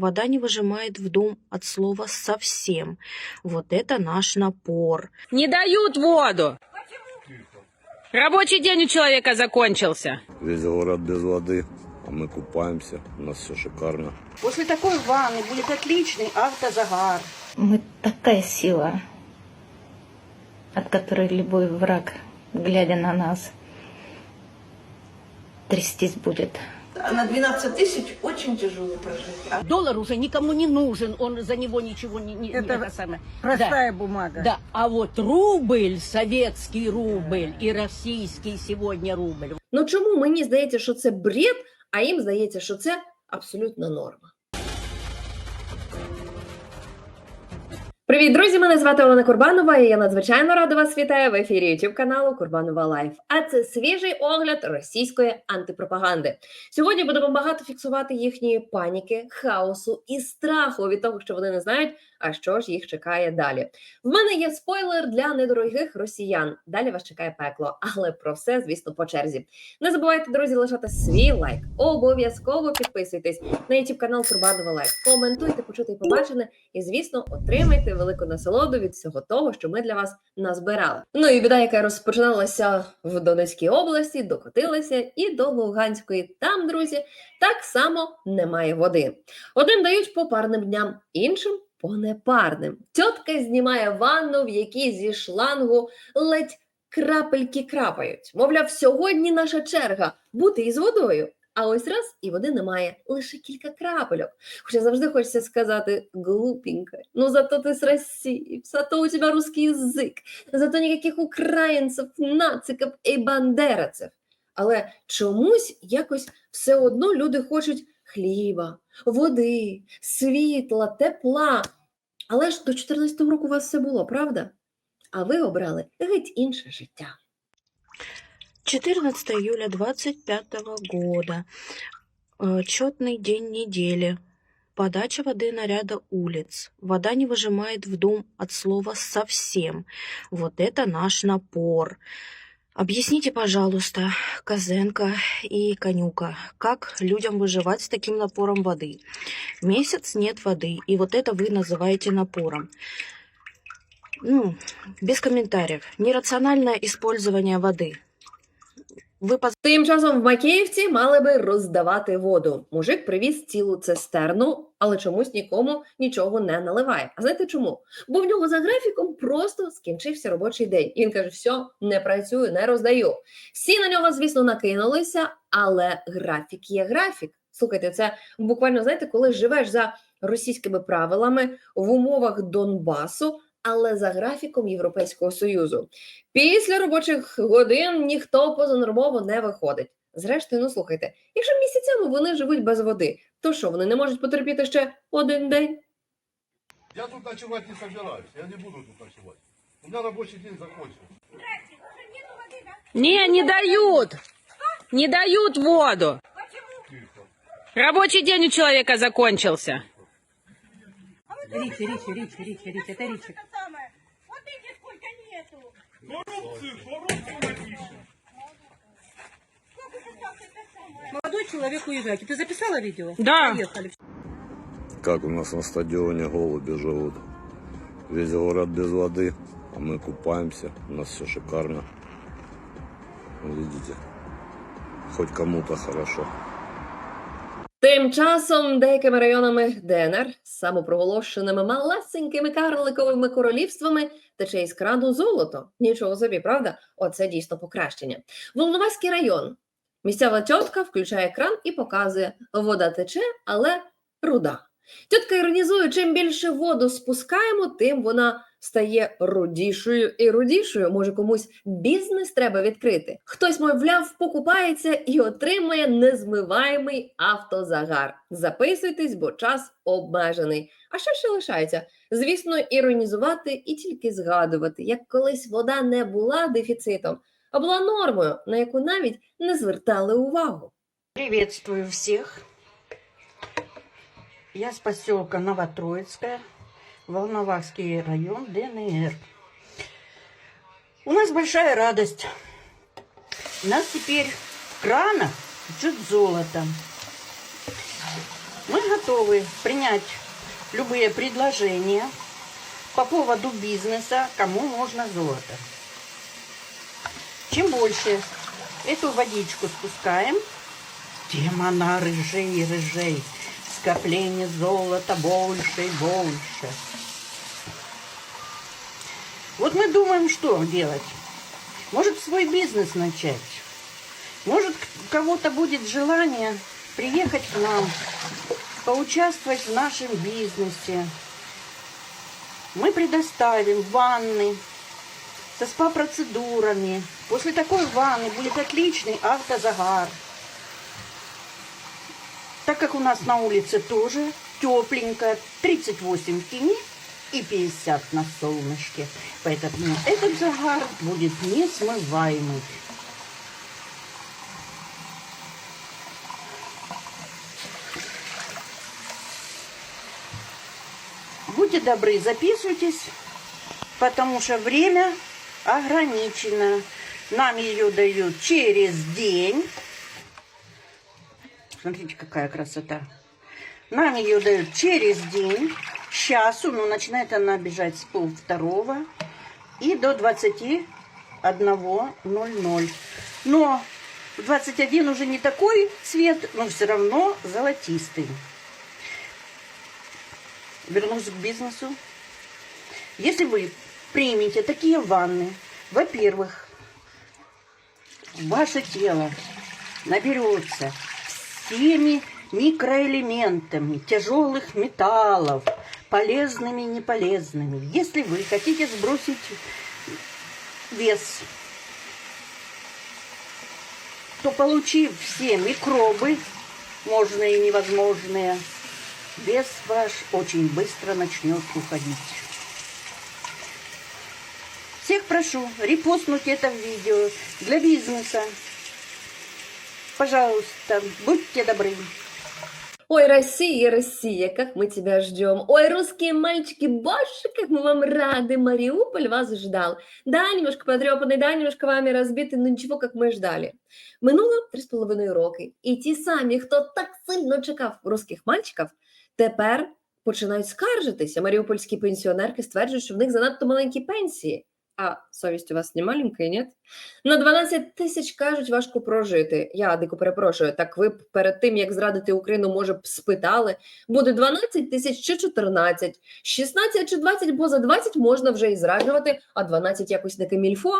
Вода не выжимает в дом от слова совсем. Вот это наш напор. Не дают воду. Рабочий день у человека закончился. Весь город без воды, а мы купаемся, у нас все шикарно. После такой ванны будет отличный автозагар. Мы такая сила, от которой любой враг, глядя на нас, трястись будет. А на 12 тысяч очень тяжело прожить. А Доллар уже никому не нужен, он за него ничего не... не Это это самое. Простая Да. бумага. Да, а вот рубль, советский рубль и российский сегодня рубль, Ну чому мені здається, що це бред, а їм здається, що це абсолютна норма. Привіт, друзі! Мене звати Олена Курбанова, і я надзвичайно рада вас вітаю в ефірі YouTube каналу Курбанова Лайф. А це свіжий огляд російської антипропаганди. Сьогодні будемо багато фіксувати їхньої паніки, хаосу і страху від того, що вони не знають, а що ж їх чекає далі. В мене є спойлер для недорогих росіян. Далі вас чекає пекло, але про все, звісно, по черзі. Не забувайте, друзі, лишати свій лайк. Обов'язково підписуйтесь на YouTube канал Курбанова Лайф. Коментуйте, почути і побачене, і звісно, отримайте велику насолоду від всього того, що ми для вас назбирали. Ну і біда, яка розпочиналася в Донецькій області, докотилася і до Луганської. Там, друзі, так само немає води. Одним дають по парним дням, іншим по непарним. Тьотка знімає ванну, в якій зі шлангу ледь крапельки крапають. Мовляв, сьогодні наша черга бути із водою. А ось раз і води немає, лише кілька крапельок. Хоча завжди хочеться сказати глупенько. Ну зато ти з Росії, зато у тебе русский язик, зато ніяких українців, нациків і бандераців. Але чомусь якось все одно люди хочуть хліба, води, світла, тепла. Але ж до 14-го року у вас все було, правда? А ви обрали геть інше життя. 14 июля 25 года. Э, Четный день недели. Подача воды на ряда улиц. Вода не выжимает в дом от слова совсем. Вот это наш напор. Объясните, пожалуйста, Козенко и Конюка, как людям выживать с таким напором воды? Месяц нет воды, и вот это вы называете напором. Ну, без комментариев. Нерациональное использование воды. Ви поз- Тим часом в Макіївці мали би роздавати воду. Мужик привіз цілу цистерну, але чомусь нікому нічого не наливає. А знаєте чому? Бо в нього за графіком просто скінчився робочий день. І він каже: все, не працюю, не роздаю. Всі на нього, звісно, накинулися, але графік є графік. Слухайте, це буквально знаєте, коли живеш за російськими правилами в умовах Донбасу, але за графіком Європейського Союзу. Після робочих годин ніхто позанормово не виходить. Зрештою, ну слухайте, якщо місяцями вони живуть без води, то що вони не можуть потерпіти ще один день? Я тут ночевать не собираюсь. Я не буду тут ночевать. У меня рабочий день закончился. Не, не дают. Не дают воду. Рабочий день у человека закончился. Ричи, Ричи, Ричи, Ричи, Ричи, это Ричи. Молодой человек уезжает. Ты записала видео? Да. Поехали. Как у нас на стадионе голуби живут. Весь город без воды, а мы купаемся, у нас все шикарно. Видите, хоть кому-то хорошо. Тим часом деякими районами ДНР, самопроголошеними малесенькими карликовими королівствами, тече із крану золото. Нічого собі, правда? Оце дійсно покращення. Волноваський район. Місцева тітка включає кран і показує: вода тече, але руда. Тітка іронізує, чим більше воду спускаємо, тим вона стає рудішою і рудішою. Може, комусь бізнес треба відкрити. Хтось, мовляв, покупається і отримує незмиваємий автозагар. Записуйтесь, бо час обмежений. А що ще лишається? Звісно, іронізувати і тільки згадувати, як колись вода не була дефіцитом, а була нормою, на яку навіть не звертали увагу. Приветствую всех. Я с поселка Новотроицкая, Волновахский район, ДНР. У нас большая радость. У нас теперь в кранах течет золото. Мы готовы принять любые предложения по поводу бизнеса, кому можно золото. Чем больше эту водичку спускаем, тем она рыжей рыжей. Скопление золота больше и больше. Вот мы думаем, что делать. Может, свой бизнес начать. Может, у кого-то будет желание приехать к нам, поучаствовать в нашем бизнесе. Мы предоставим ванны со спа-процедурами. После такой ванны будет отличный автозагар. Так как у нас на улице тоже тепленько, 38 в тени и 50 на солнышке. Поэтому этот загар будет несмываемый. Будьте добры, записывайтесь, потому что время ограничено. Нам ее дают через день. Смотрите, какая красота. Нам ее дают через день. К часу, ну, начинает она бежать с пол второго и до 21.00. Но в 21 уже не такой цвет, но все равно золотистый. Вернусь к бизнесу. Если вы примете такие ванны, во-первых, ваше тело наберется всеми микроэлементами тяжелых металлов, полезными и неполезными. Если вы хотите сбросить вес, то получив все микробы, можно и невозможные, вес ваш очень быстро начнет уходить. Всех прошу репостнуть это видео для бизнеса. Пожалуйста, будьте добры. Ой, Россия, Россия, как мы тебя ждем. Ой, русские мальчики, боже, как мы вам рады. Мариуполь вас ждал. Да, немножко потрепанный, да, немножко вами разбитий, но нічого, як ми ждали. Минуло три з половиною роки. І ті самі, хто так сильно чекав русських мальчиків, тепер починають скаржитися. Маріупольські пенсіонерки стверджують, що в них занадто маленькі пенсії. А совість у вас не маленька, ні? На 12 тисяч кажуть, важко прожити. Я дико перепрошую. Так ви перед тим, як зрадити Україну, може б спитали, буде 12 тисяч чи 14, 16 чи 20, бо за 20 можна вже і зраджувати, а 12 якось не камільфо.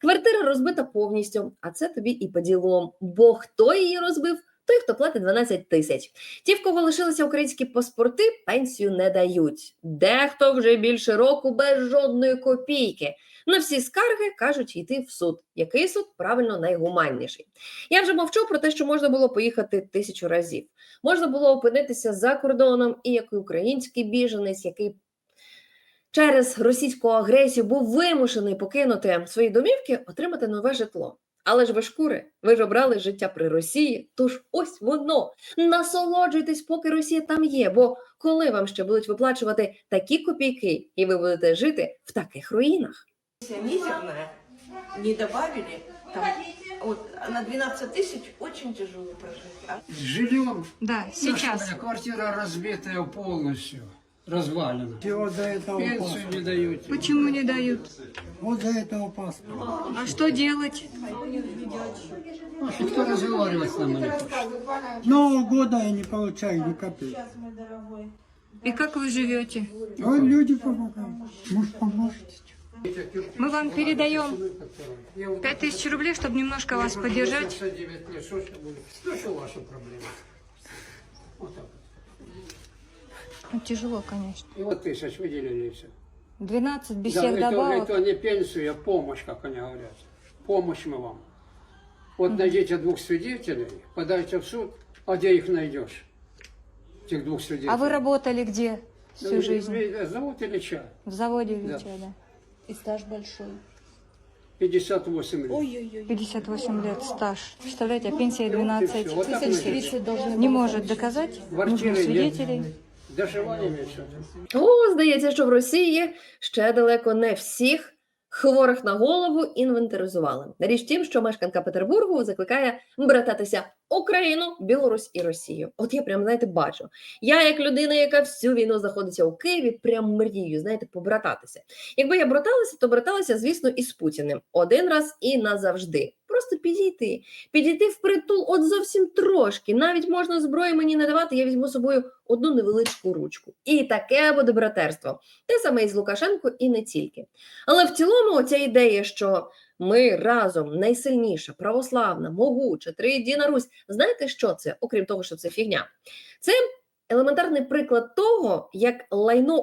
Квартира розбита повністю, а це тобі і по ділом. Бо хто її розбив? Той, хто платить 12 тисяч. Ті, в кого лишилися українські паспорти, пенсію не дають. Дехто вже більше року без жодної копійки. На всі скарги кажуть йти в суд. Який суд правильно найгуманніший? Я вже мовчу про те, що можна було поїхати тисячу разів. Можна було опинитися за кордоном, і як український біженець, який через російську агресію був вимушений покинути свої домівки, отримати нове житло. Але ж ви шкури, ви ж обрали життя при Росії, тож ось воно. Насолоджуйтесь, поки Росія там є. Бо коли вам ще будуть виплачувати такі копійки, і ви будете жити в таких руїнах? мизерная, не добавили, там, вот, на 12 тысяч очень тяжело прожить. А С жильем Да, наша квартира разбитая полностью, развалена. Всего до этого Пенсию не дают. Почему не дают? Вот до этого паспорта. А что делать? А Никто разговаривать с нами не хочет. Нового года я не получаю ни копейки. И как вы живете? Вот люди помогают. Может, поможете? Мы вам передаем 5000 рублей, чтобы немножко вас поддержать. 69 лет, что ж я буду? Ну, что ваша проблема? Вот так. Ну, тяжело, конечно. И вот тысяч выделили и все. 12 без Да, всех это, добавок. это не пенсию, а помощь, как они говорят. Помощь мы вам. Вот найдите двух свидетелей, подайте в суд, а где их найдешь? Этих двух свидетелей. А вы работали где всю Ну, жизнь? ви- Зовут Ильича, В заводе Да. Ильича, да. И стаж большой. 58 лет. Ой-ой-ой. 58 лет стаж. Представляете, а пенсия 12 Вот так мы Тысяч живем. 30 должны Не были может доказать Квартиры нужных нет. Свидетелей. Доживание. О, здається, що в Росії ще далеко не всіх Хворих на голову інвентаризували. Річ в тім, що мешканка Петербургу закликає брататися Україну, Білорусь і Росію. От я прям знаєте бачу. Я, як людина, яка всю війну знаходиться у Києві, прям мрію, знаєте, побрататися. Якби я браталася, то браталася, звісно, із Путіним один раз і назавжди. Просто підійти, підійти впритул, от зовсім трошки. Навіть можна зброї мені не давати. Я візьму з собою одну невеличку ручку. І таке буде братерство. Те саме і з Лукашенко, і не тільки. Але в цілому, ця ідея, що ми разом найсильніша, православна, могуча, триєдина Русь. Знаєте, що це? Окрім того, що це фігня, це елементарний приклад того, як лайно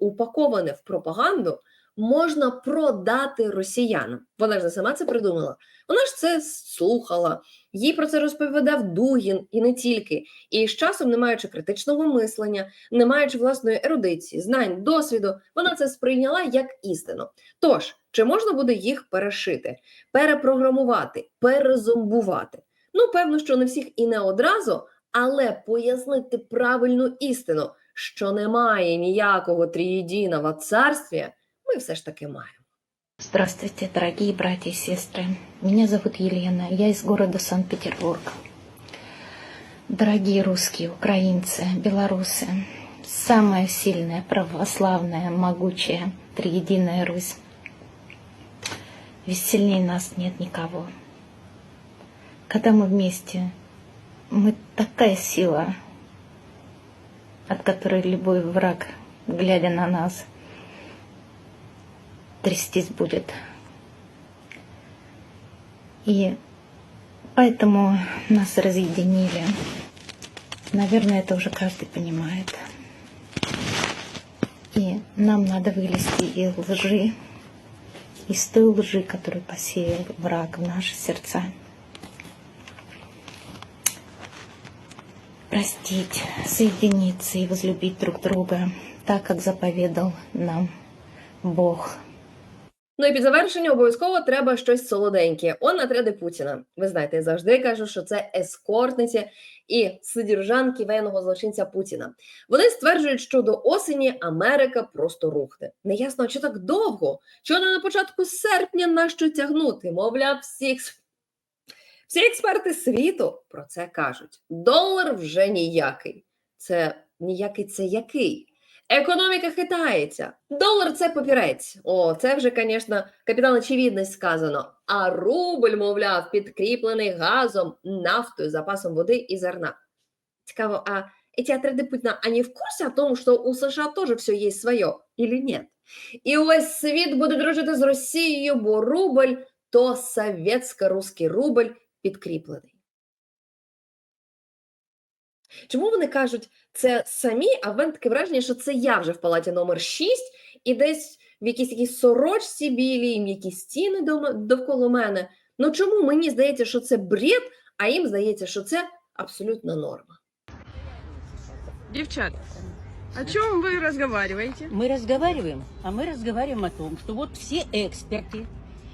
упаковане в пропаганду можна продати росіянам. Вона ж не сама це придумала. Вона ж це слухала, їй про це розповідав Дугін і не тільки. І з часом, не маючи критичного мислення, не маючи власної ерудиції, знань, досвіду, вона це сприйняла як істину. Тож, чи можна буде їх перешити, перепрограмувати, перезомбувати? Ну, певно, що не всіх і не одразу, але пояснити правильну істину, що немає ніякого трієдиного царствія, ми все ж таки маємо. Здравствуйте, дорогие братья и сестры. Меня зовут Елена, я из города Санкт-Петербург. Дорогие русские, украинцы, белорусы, самая сильная, православная, могучая, триединая Русь. Ведь сильнее нас нет никого. Когда мы вместе, мы такая сила, от которой любой враг, глядя на нас, трястись будет. И поэтому нас разъединили. Наверное, это уже каждый понимает. И нам надо вылезти из лжи, из той лжи, которую посеял враг в наши сердца. Простить, соединиться и возлюбить друг друга, так, как заповедал нам Бог. Ну і під завершення обов'язково треба щось солоденьке. Он отряди Путіна. Ви знаєте, я завжди кажу, що це ескортниці і содержанки воєнного злочинця Путіна. Вони стверджують, що до осені Америка просто рухне. Неясно, чи так довго, чи не на початку серпня на що тягнути. Мовляв, всі всі експерти світу про це кажуть. Долар вже ніякий. Це ніякий це який? Економіка хитається. Долар це папірець. О, це вже, звісно, капітан очевидність сказано. А рубль, мовляв, підкріплений газом, нафтою, запасом води і зерна. Цікаво, а эти отряды Путина, они в курсе о том, что у США тоже все есть свое или нет? І увесь світ буде дружити з Росією, бо рубль то совєтсько-русський рубль підкріплений. Чому вони кажуть це самі, а в мене таке враження, що це я вже в палаті номер 6 і десь в якійсь такій сорочці білій, м'які стіни дома- довкола мене. Ну чому мені здається, що це бред, а їм здається, що це абсолютна норма? Девчат, о чем вы разговариваете? Мы разговариваем, а мы разговариваем о том, что вот все эксперты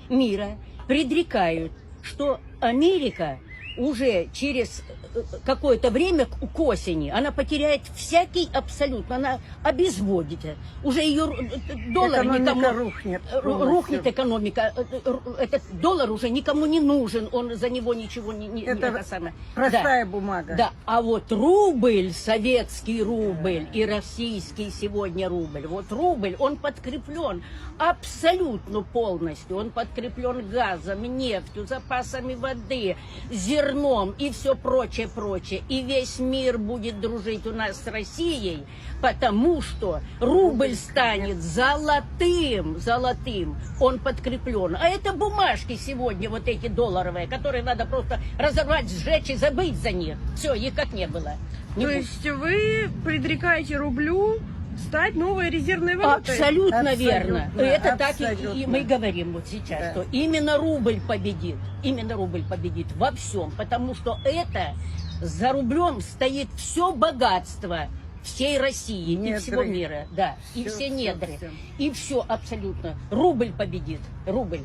мира предрекают, что Америка уже через э, какое-то время к осени она потеряет всякий абсолютно, она обезводит. Уже ее э, доллар никому рухнет. Ру- рухнет экономика. Э, э, Этот доллар уже никому не нужен, он за него ничего не, не- Это это самое. Да. бумага. Да, а вот рубль, советский рубль и российский сегодня рубль, вот рубль, он подкреплен абсолютно полностью. Он подкреплен газом, нефтью, запасами воды, зерном и все прочее, прочее. И весь мир будет дружить у нас с Россией, потому что рубль станет золотым, золотым. Он подкреплен. А это бумажки сегодня, вот эти долларовые, которые надо просто разорвать, сжечь и забыть за них. Все, их как не было. Не То будет. есть вы предрекаете рублю стать новой резервной валютой? Абсолютно, Абсолютно, верно. Это так и, и абсолютно. мы говорим вот сейчас, Да. что именно рубль победит. Именно рубль победит во всем. Потому что это за рублем стоит все богатство всей России и Недры. всего мира. Да, и Всё, все недры. всё. И все абсолютно. Рубль победит. Рубль.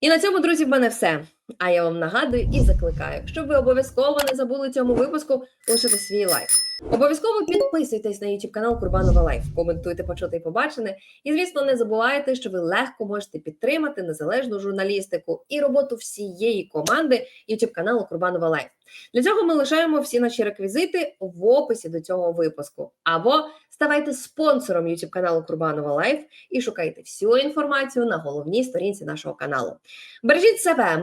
І на цьому, друзі, в мене все. А я вам нагадую і закликаю, щоб ви обов'язково не забули цьому випуску лишити свій лайк. Обов'язково підписуйтесь на YouTube канал Курбанова Лайф, коментуйте почути і побачене. І, звісно, не забувайте, що ви легко можете підтримати незалежну журналістику і роботу всієї команди YouTube каналу Курбанова Лайф. Для цього ми лишаємо всі наші реквізити в описі до цього випуску. Або ставайте спонсором YouTube каналу Курбанова Лайф і шукайте всю інформацію на головній сторінці нашого каналу. Бережіть себе,